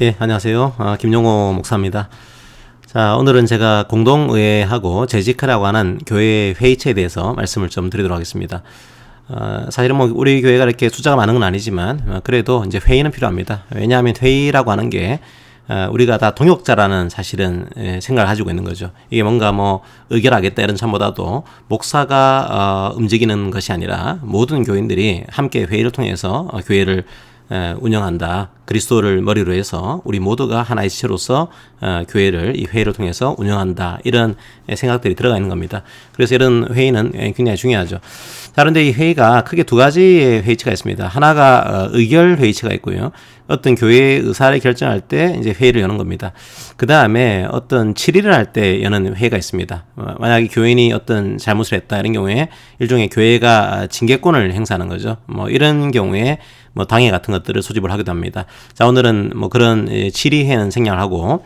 예, 안녕하세요. 아, 김용호 목사입니다. 자, 오늘은 제가 공동의회하고 재직하라고 하는 교회 회의체에 대해서 말씀을 좀 드리도록 하겠습니다. 어, 사실은 뭐 우리 교회가 이렇게 숫자가 많은 건 아니지만 어, 그래도 이제 회의는 필요합니다. 왜냐하면 회의라고 하는 게 어, 우리가 다 동역자라는 사실은 예, 생각을 가지고 있는 거죠. 이게 뭔가 뭐 의결하겠다 이런 참보다도 목사가 어, 움직이는 것이 아니라 모든 교인들이 함께 회의를 통해서 어, 교회를 에, 운영한다. 그리스도를 머리로 해서 우리 모두가 하나의 지체로서 어, 교회를 이 회의를 통해서 운영한다. 이런 생각들이 들어가 있는 겁니다. 그래서 이런 회의는 굉장히 중요하죠. 자, 그런데 이 회의가 크게 두 가지의 회의체가 있습니다. 하나가 어, 의결 회의체가 있고요. 어떤 교회의 의사를 결정할 때 이제 회의를 여는 겁니다. 그 다음에 어떤 질의를 할때 여는 회의가 있습니다. 어, 만약에 교인이 어떤 잘못을 했다 이런 경우에 일종의 교회가 징계권을 행사하는 거죠. 뭐 이런 경우에 뭐 당회 같은 것들을 소집을 하기도 합니다. 자 오늘은 뭐 그런 질의회는 생략을 하고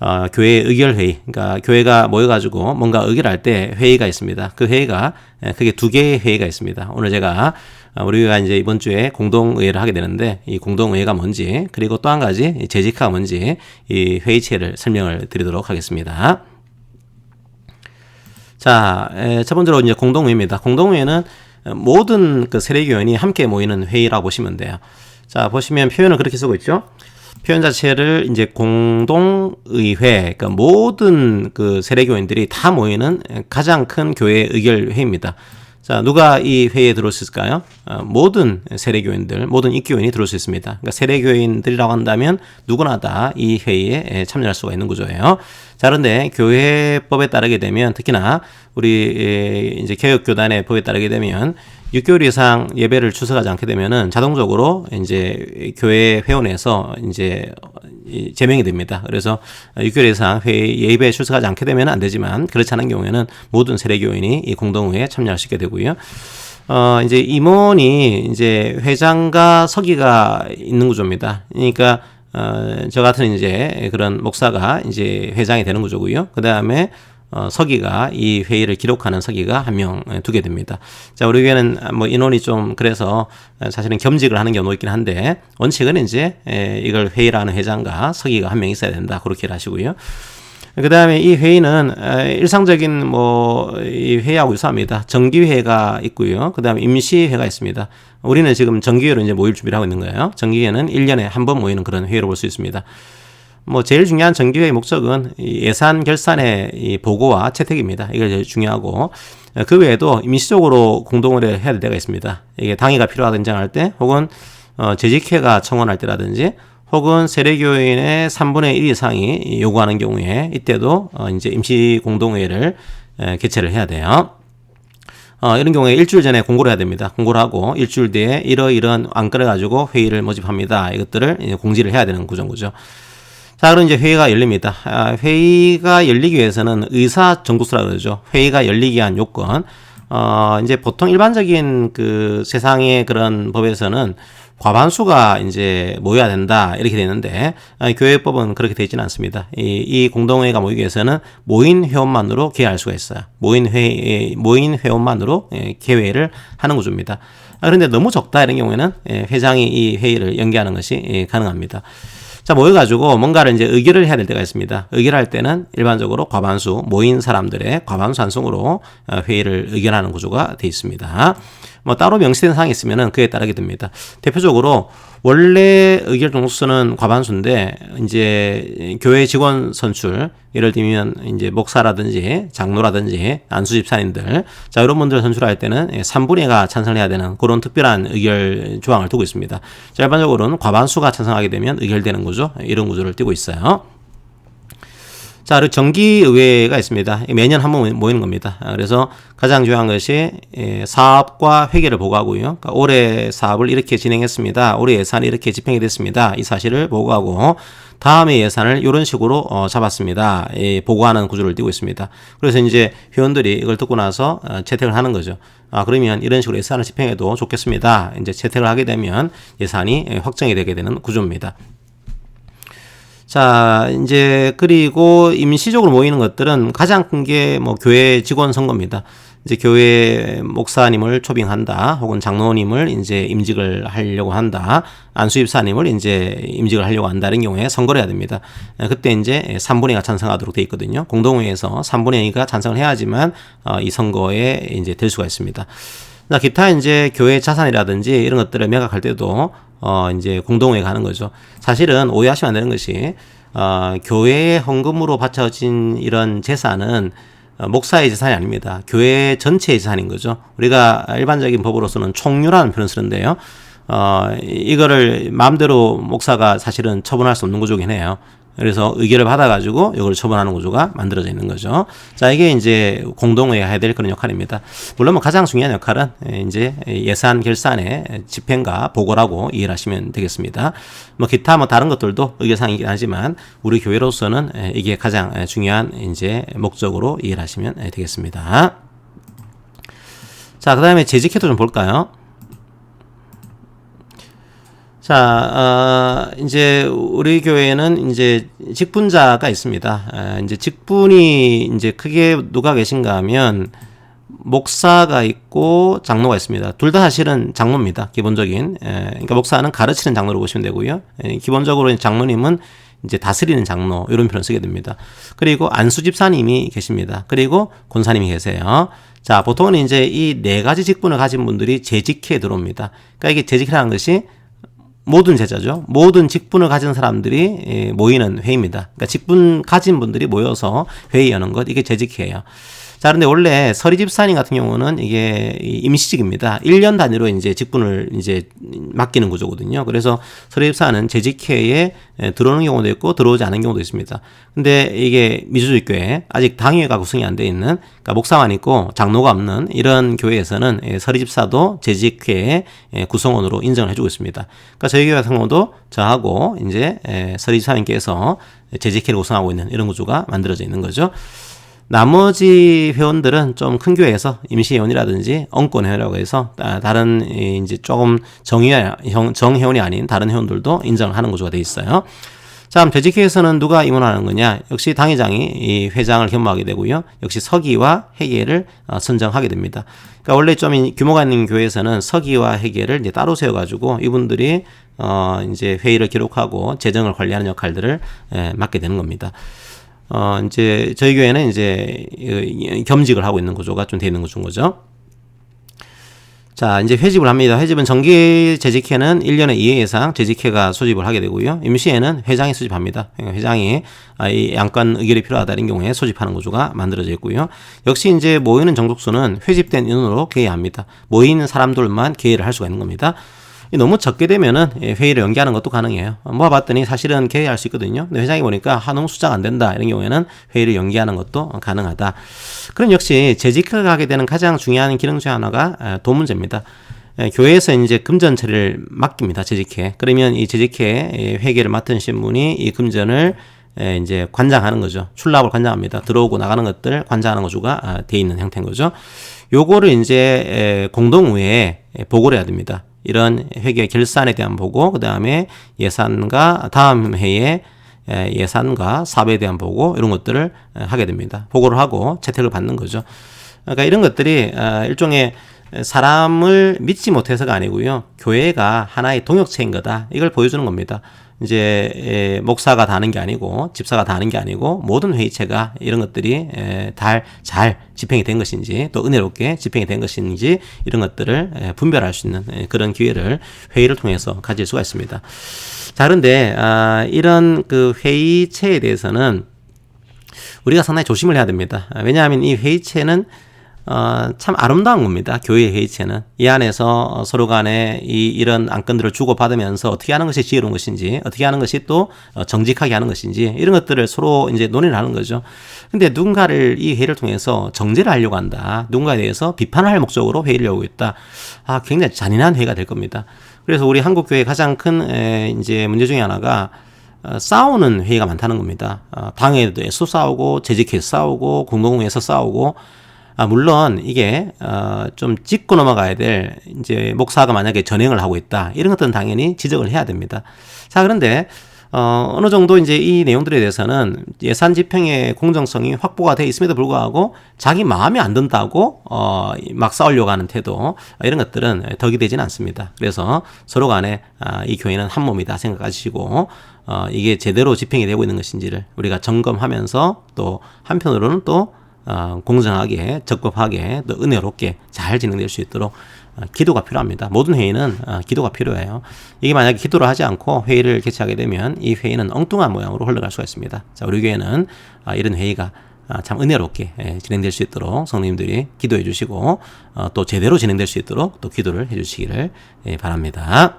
어, 교회 의결 회의, 그러니까 교회가 모여가지고 뭔가 의결할 때 회의가 있습니다. 그 회의가 크게 두 개의 회의가 있습니다. 오늘 제가 어, 우리가 이제 이번 주에 공동의회를 하게 되는데 이 공동의회가 뭔지 그리고 또 한 가지 재직화가 뭔지 이 회의체를 설명을 드리도록 하겠습니다. 자, 첫 번째로 이제 공동회의입니다. 공동회의는 모든 그 세례교인이 함께 모이는 회의라고 보시면 돼요. 자, 보시면 표현을 그렇게 쓰고 있죠. 표현 자체를 이제 공동의회, 그러니까 모든 그 세례교인들이 다 모이는 가장 큰 교회 의결회입니다. 자, 누가 이 회의에 들어올 수 있을까요? 어, 모든 세례교인들, 모든 입교인이 들어올 수 있습니다. 그러니까 세례교인들이라고 한다면 누구나 다 이 회의에 참여할 수가 있는 구조예요. 자, 그런데 교회법에 따르게 되면 특히나 우리 이제 개혁교단의 법에 따르게 되면 6개월 이상 예배를 출석하지 않게 되면은 자동적으로 이제 교회 회원에서 이제 제명이 됩니다. 그래서 6개월 이상 회의 예배에 출석하지 않게 되면 안 되지만 그렇지 않은 경우에는 모든 세례교인이 이 공동회에 참여할 수 있게 되고요. 어, 이제 임원이 이제 회장과 서기가 있는 구조입니다. 그러니까 어, 저 같은 이제 그런 목사가 이제 회장이 되는 구조고요. 그 다음에 어, 서기가 이 회의를 기록하는 서기가 한 명 두게 됩니다. 자, 우리 교회는 뭐 인원이 좀 그래서 사실은 겸직을 하는 경우도 있긴 한데 원칙은 이제 에, 이걸 회의라는 회장과 서기가 한 명 있어야 된다. 그렇게 하시고요. 그 다음에 이 회의는 일상적인 뭐 이 회의하고 유사합니다. 정기회가 있고요. 그 다음에 임시회가 있습니다. 우리는 지금 정기회로 이제 모일 준비를 하고 있는 거예요. 정기회는 1년에 한 번 모이는 그런 회의로 볼 수 있습니다. 뭐 제일 중요한 정기회의 목적은 예산 결산의 이 보고와 채택입니다. 이게 제일 중요하고 그 외에도 임시적으로 공동을 해야 될 때가 있습니다. 이게 당위가 필요하든지 할때 혹은 어 재직회가 청원할 때라든지 혹은 세례교인의 3분의 1 이상이 요구하는 경우에 이때도 어 이제 임시 공동회의를 개최를 해야 돼요. 어, 이런 경우에 일주일 전에 공고를 해야 됩니다. 공고를 하고 일주일 뒤에 이러 이런 안건을 가지고 회의를 모집합니다. 이것들을 공지를 해야 되는 구조인 거죠. 자, 그럼 이제 회의가 열립니다. 아, 회의가 열리기 위해서는 의사 정도수라 그러죠. 회의가 열리기 위한 요건. 어, 이제 보통 일반적인 그 세상의 그런 법에서는 과반수가 이제 모여야 된다 이렇게 되는데 아, 교회법은 그렇게 되지는 않습니다. 이, 이 공동회의가 모이기 위해서는 모인 회원만으로 개회할 수가 있어요. 모인 회 모인 회원만으로 예, 개회를 하는 구조입니다. 아, 그런데 너무 적다 이런 경우에는 예, 회장이 이 회의를 연기하는 것이 예, 가능합니다. 자, 모여가지고 뭔가를 이제 의결을 해야 될 때가 있습니다. 의결할 때는 일반적으로 과반수, 모인 사람들의 과반수 한성으로 어, 회의를 의결하는 구조가 되어 있습니다. 뭐 따로 명시된 사항이 있으면은 그에 따르게 됩니다. 대표적으로 원래 의결 동수는 과반수인데 이제 교회 직원 선출 예를 들면 이제 목사라든지 장로라든지 안수 집사님들 자 이런 분들 선출할 때는 3분의 2가 찬성을 해야 되는 그런 특별한 의결 조항을 두고 있습니다. 자, 일반적으로는 과반수가 찬성하게 되면 의결되는 구조 이런 구조를 띄고 있어요. 자, 그리고 정기의회가 있습니다. 매년 한 번 모이는 겁니다. 아, 그래서 가장 중요한 것이 예, 사업과 회계를 보고하고요. 그러니까 올해 사업을 이렇게 진행했습니다. 올해 예산이 이렇게 집행이 됐습니다. 이 사실을 보고하고 다음에 예산을 이런 식으로 어, 잡았습니다. 예, 보고하는 구조를 띄고 있습니다. 그래서 이제 회원들이 이걸 듣고 나서 어, 채택을 하는 거죠. 아, 그러면 이런 식으로 예산을 집행해도 좋겠습니다. 이제 채택을 하게 되면 예산이 예, 확정이 되게 되는 구조입니다. 자, 이제 그리고 임시적으로 모이는 것들은 가장 큰 게 뭐 교회 직원 선거입니다. 이제 교회 목사님을 초빙한다, 혹은 장로님을 이제 임직을 하려고 한다, 안수입사님을 이제 임직을 하려고 한다는 경우에 선거를 해야 됩니다. 예, 그때 이제 3분의 2가 찬성하도록 돼 있거든요. 공동회에서 3분의 2가 찬성을 해야지만 어, 이 선거에 이제 될 수가 있습니다. 나 기타 이제 교회 자산이라든지 이런 것들을 매각할 때도 어 이제 공동회에 가는 거죠. 사실은 오해하시면 안 되는 것이 어 교회의 헌금으로 바쳐진 이런 재산은 어, 목사의 재산이 아닙니다. 교회 전체의 재산인 거죠. 우리가 일반적인 법으로서는 총유라는 표현을 쓰는데요. 어, 이거를 마음대로 목사가 사실은 처분할 수 없는 구조긴 해요. 그래서 의결을 받아가지고 이걸 처분하는 구조가 만들어져 있는 거죠. 자, 이게 이제 공동회에 해야 될 그런 역할입니다. 물론 뭐 가장 중요한 역할은 이제 예산 결산의 집행과 보고라고 이해를 하시면 되겠습니다. 뭐 기타 뭐 다른 것들도 의결사항이긴 하지만 우리 교회로서는 이게 가장 중요한 이제 목적으로 이해를 하시면 되겠습니다. 자, 그 다음에 재직회도 좀 볼까요? 자, 어, 이제 우리 교회는 이제 직분자가 있습니다. 아, 이제 직분이 이제 크게 누가 계신가 하면 목사가 있고 장로가 있습니다. 둘 다 사실은 장로입니다. 기본적인. 에, 그러니까 목사는 가르치는 장로로 보시면 되고요. 에, 기본적으로 장로님은 이제 다스리는 장로 이런 표현 쓰게 됩니다. 그리고 안수 집사님이 계십니다. 그리고 권사님이 계세요. 자, 보통은 이제 이 네 가지 직분을 가진 분들이 재직회에 들어옵니다. 그러니까 이게 재직회라는 것이 모든 제자죠. 모든 직분을 가진 사람들이 예, 모이는 회의입니다. 그러니까 직분 가진 분들이 모여서 회의 여는 것 이게 재직회예요. 자, 그런데 원래 서리 집사님 같은 경우는 이게 임시직입니다. 1년 단위로 이제 직분을 이제 맡기는 구조거든요. 그래서 서리 집사는 재직회에 들어오는 경우도 있고 들어오지 않은 경우도 있습니다. 근데 이게 미주주의 교회 아직 당회가 구성이 안 돼 있는 그러니까 목사만 있고 장로가 없는 이런 교회에서는 서리 집사도 재직회 구성원으로 인정을 해주고 있습니다. 그러니까 저희 교회 같은 경우도 저하고 이제 서리 집사님께서 재직회를 구성하고 있는 이런 구조가 만들어져 있는 거죠. 나머지 회원들은 좀 큰 교회에서 임시회원이라든지 엉권 회원이라고 해서 아, 다른 이제 조금 정회 정회원이 아닌 다른 회원들도 인정을 하는 구조가 돼 있어요. 자, 그럼 재직회에서는 누가 임원하는 거냐? 역시 당회장이 이 회장을 겸임하게 되고요. 역시 서기와 회계를 어, 선정하게 됩니다. 그러니까 원래 좀 규모가 있는 교회에서는 서기와 회계를 이제 따로 세워가지고 이분들이 어 이제 회의를 기록하고 재정을 관리하는 역할들을 예, 맡게 되는 겁니다. 어, 이제 저희 교회는 이제 겸직을 하고 있는 구조가 좀 되는 구조인 거죠. 자, 이제 회집을 합니다. 회집은 정기 재직회는 1년에 2회 이상 재직회가 소집을 하게 되고요. 임시회는 회장이 소집합니다. 회장이 아, 이 양관 의결이 필요하다 는 경우에 소집하는 구조가 만들어져 있고요. 역시 이제 모이는 정족수는 회집된 인원으로 계획합니다. 모이는 사람들만 계획을 할 수가 있는 겁니다. 너무 적게 되면은 예, 회의를 연기하는 것도 가능해요. 모아봤더니 사실은 개회할 수 있거든요. 근데 회장이 보니까 한 너무 숫자가 안 된다 이런 경우에는 회의를 연기하는 것도 가능하다. 그럼 역시 재직을 하게 되는 가장 중요한 기능 중 하나가 도문제입니다. 예, 교회에서 이제 금전 처리를 맡깁니다. 재직회. 그러면 이 재직회 예, 회계를 맡은 신분이 이 금전을 이제 관장하는 거죠. 출납을 관장합니다. 들어오고 나가는 것들 관장하는 거주가 아, 돼 있는 형태인 거죠. 요거를 이제 공동의회에 보고를 해야 됩니다. 이런 회계 결산에 대한 보고 그 다음에 예산과 다음 해에 예산과 사업에 대한 보고 이런 것들을 하게 됩니다. 보고를 하고 채택을 받는 거죠. 그러니까 이런 것들이 아, 일종의 사람을 믿지 못해서가 아니고요. 교회가 하나의 동역체인 거다. 이걸 보여주는 겁니다. 이제 목사가 다는 게 아니고 집사가 다는 게 아니고 모든 회의체가 이런 것들이 잘 집행이 된 것인지 또 은혜롭게 집행이 된 것인지 이런 것들을 분별할 수 있는 그런 기회를 회의를 통해서 가질 수가 있습니다. 자 그런데 아, 이런 그 회의체에 대해서는 우리가 상당히 조심을 해야 됩니다. 왜냐하면 이 회의체는 어, 참 아름다운 겁니다. 교회 회의체는. 이 안에서 서로 간에 이, 이런 안건들을 주고받으면서 어떻게 하는 것이 지혜로운 것인지, 어떻게 하는 것이 또 어, 정직하게 하는 것인지, 이런 것들을 서로 이제 논의를 하는 거죠. 근데 누군가를 이 회의를 통해서 정죄를 하려고 한다. 누군가에 대해서 비판할 목적으로 회의를 하고 있다. 아, 굉장히 잔인한 회의가 될 겁니다. 그래서 우리 한국교회 가장 큰 에, 이제 문제 중에 하나가 어, 싸우는 회의가 많다는 겁니다. 어, 당에도 싸우고, 재직해서 싸우고, 공동회에서 싸우고, 아, 물론 이게 어, 좀 짚고 넘어가야 될 이제 목사가 만약에 전행을 하고 있다 이런 것들은 당연히 지적을 해야 됩니다. 자 그런데 어, 어느 정도 이제 이 내용들에 대해서는 예산 집행의 공정성이 확보가 돼 있음에도 불구하고 자기 마음에 안 든다고 어, 막 싸우려고 하는 태도 이런 것들은 덕이 되지는 않습니다. 그래서 서로 간에 아, 이 교회는 한 몸이다 생각하시고 어, 이게 제대로 집행이 되고 있는 것인지를 우리가 점검하면서 또 한편으로는 또 어, 공정하게 적법하게 또 은혜롭게 잘 진행될 수 있도록 어, 기도가 필요합니다. 모든 회의는 어, 기도가 필요해요. 이게 만약에 기도를 하지 않고 회의를 개최하게 되면 이 회의는 엉뚱한 모양으로 흘러갈 수가 있습니다. 자, 우리 교회는 아, 이런 회의가 아, 참 은혜롭게 예, 진행될 수 있도록 성님들이 기도해 주시고 어, 또 제대로 진행될 수 있도록 또 기도를 해 주시기를 예, 바랍니다.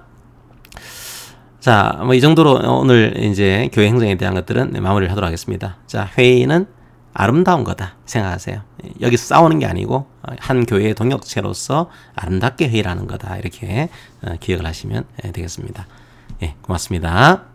자, 뭐 이 정도로 오늘 이제 교회 행정에 대한 것들은 마무리를 하도록 하겠습니다. 자, 회의는 아름다운 거다 생각하세요. 여기서 싸우는 게 아니고 한 교회의 동역체로서 아름답게 회의를 하는 거다 이렇게 어, 기억을 하시면 되겠습니다. 예, 고맙습니다.